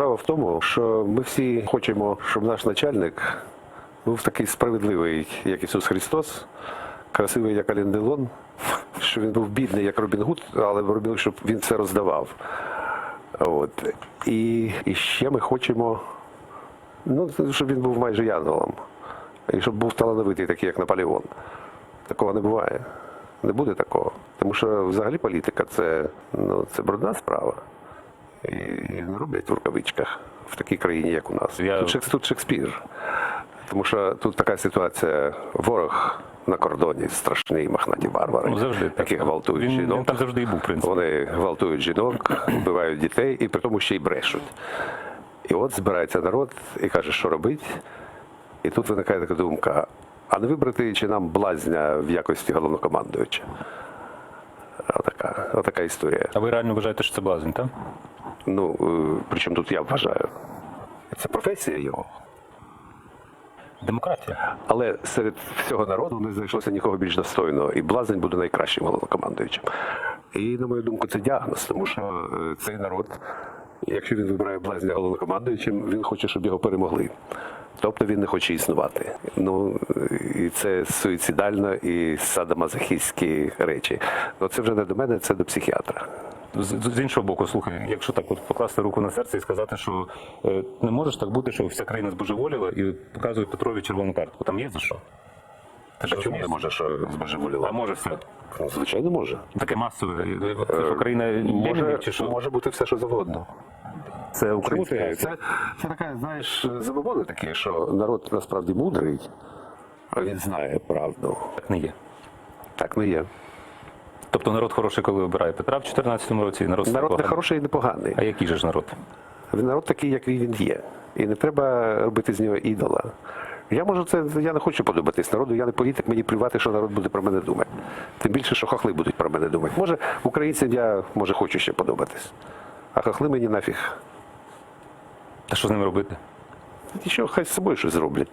Справа в тому, що ми всі хочемо, щоб наш начальник був такий справедливий, як Ісус Христос, красивий, як Ален Делон, що він був бідний, як Робін Гуд, але робив, щоб він все роздавав. От. І, і ще ми хочемо, ну, щоб він був майже янголом. І щоб був талановитий, такий, як Наполеон. Такого не буває. Не буде такого. Тому що взагалі політика це, ну, це брудна справа. І роблять в рукавичках в такій країні, як у нас. Я- Тут, тут Шекспір. Тому що тут така ситуація, ворог на кордоні, страшний мохнаті варвари, Ну, завжди так. які гвалтують Він, жінок. він там завжди і був, в принципі. Вони гвалтують жінок, вбивають дітей і при тому ще й брешуть. І от збирається народ і каже, що робить. І тут виникає така думка: а не вибрати чи нам блазня в якості головнокомандуюча? Отака, отака історія. А ви реально вважаєте, що це блазень, так? Ну, е, причому тут я вважаю. Це професія його. Демократія. Але серед всього народу не знайшлося нікого більш достойного, і блазень буде найкращим головнокомандуючим. І, на мою думку, це діагноз, тому що е, цей народ, якщо він вибирає блазня головнокомандуючим, він хоче, щоб його перемогли. Тобто він не хоче існувати. Ну і це суїцидально і садомазохістські речі. Ну це вже не до мене, це до психіатра. З, іншого боку, слухай, якщо так от покласти руку на серце і сказати, що е, не може ж так бути, що вся країна збожеволіла і показують Петрові червону картку. Там є за що? Ти ж Чому не може, що збожеволіла? А може все. Ну, звичайно, може. Таке масове. Це що країна Може, чи що? може бути все, що завгодно. Це Чому українська. ти? Це, це така, знаєш, забобони такі, що народ насправді мудрий, а він знає правду. Так не є. Так не є. Тобто народ хороший, коли обирає Петра в 2014 році, і народ, Народ не хороший і не поганий. А який же ж народ? Він народ такий, який він є. І не треба робити з нього ідола. Я можу це, я не хочу подобатись народу, я не політик, мені плювати, що народ буде про мене думати. Тим більше, що хохли будуть про мене думати. Може, українцям я може хочу ще подобатись. А хохли мені нафіг. Та що з ними робити? Що хай з собою щось зроблять.